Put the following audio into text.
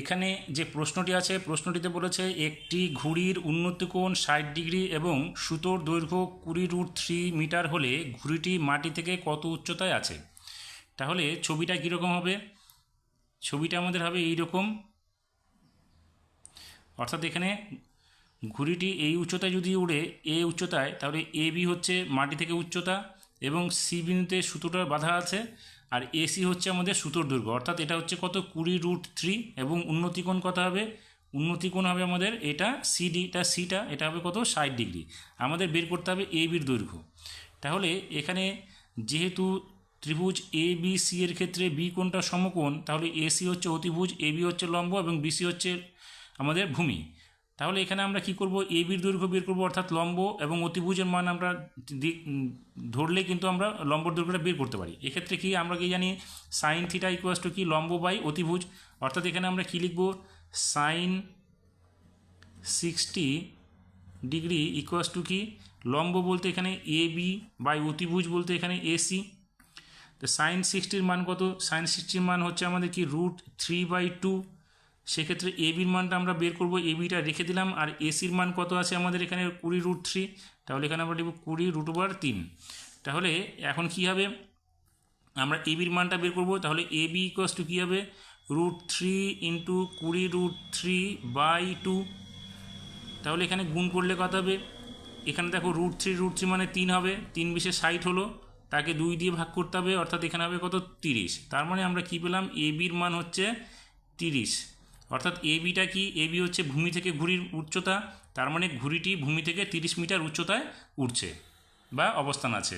এখানে যে প্রশ্নটি আছে, প্রশ্নটিতে বলেছে, একটি ঘুড়ির উন্নতিকোণ ষাট ডিগ্রি এবং সুতোর দৈর্ঘ্য কুড়ি রুট থ্রি মিটার হলে ঘুড়িটি মাটি থেকে কত উচ্চতায় আছে? তাহলে ছবিটা কীরকম হবে? ছবিটা আমাদের হবে এই রকম অর্থাৎ এখানে ঘুড়িটি এই উচ্চতায় যদি উড়ে এ উচ্চতায়, তাহলে এ বি হচ্ছে মাটি থেকে উচ্চতা এবং সি বিন্দুতে সুতোটা বাধা আছে। আর এসি হচ্ছে আমাদের সুতোর দৈর্ঘ্য অর্থাৎ এটা হচ্ছে কত? কুড়ি রুট থ্রি এবং উন্নতিকোণ কত হবে? উন্নতিকোণ হবে আমাদের এটা সিডিটা সিটা এটা হবে কত? ষাট ডিগ্রি। আমাদের বের করতে হবে এ বির দৈর্ঘ্য। তাহলে এখানে যেহেতু ত্রিভুজ এ বি সি এর ক্ষেত্রে বি কোণটা সমকোণ, তাহলে এসি হচ্ছে অতিভুজ এ বি হচ্ছে লম্ব এবং বিসি হচ্ছে আমাদের ভূমি। তাহলে এখানে আমরা কি করব? এ বির দৈর্ঘ্য বের করব, অর্থাৎ লম্ব এবং অতিভুজের মান আমরা ধরলে কিন্তু আমরা লম্বর দৈর্ঘ্যটা বের করতে পারি। এক্ষেত্রে কি আমরা কি জানি? সাইন থিটা ইকুয়াস টু কি? লম্ব বাই অতিভুজ। অর্থাৎ এখানে আমরা কি লিখব? Sine sixty degree equals two কি? লম্ব বলতে এখানে এ বি বাই অতিভুজ বলতে এখানে এসি তো সাইন সিক্সটির মান কত? সাইন সিক্সটির মান হচ্ছে আমাদের কি? রুট থ্রি বাই টু সেক্ষেত্রে এ বির মানটা আমরা বের করব। এ বিটা রেখে দিলাম। আর এসির মান কত আছে আমাদের এখানে? কুড়ি রুট থ্রি তাহলে এখানে আমরা লিখব কুড়ি রুট ওভার তিন। তাহলে এখন কি হবে? আমরা এ বির মানটা বের করব। তাহলে এ বি ইকোয়াস টু কী হবে? রুট থ্রি ইন্টু কুড়ি রুট থ্রি বাই টু তাহলে এখানে গুণ করলে কত হবে? এখানে দেখো রুট থ্রি রুট থ্রি মানে তিন হবে। তিন বিশে ষাট হলো। তাকে দুই দিয়ে ভাগ করতে হবে। অর্থাৎ এখানে হবে কত? তিরিশ। তার মানে আমরা কি পেলাম? এ বির মান হচ্ছে তিরিশ। অর্থাৎ এ বিটা কি? এ বি হচ্ছে ভূমি থেকে ঘুড়ির উচ্চতা, তার মানে ঘুড়িটি ভূমি থেকে তিরিশ মিটার উচ্চতায় উঠছে বা অবস্থান আছে।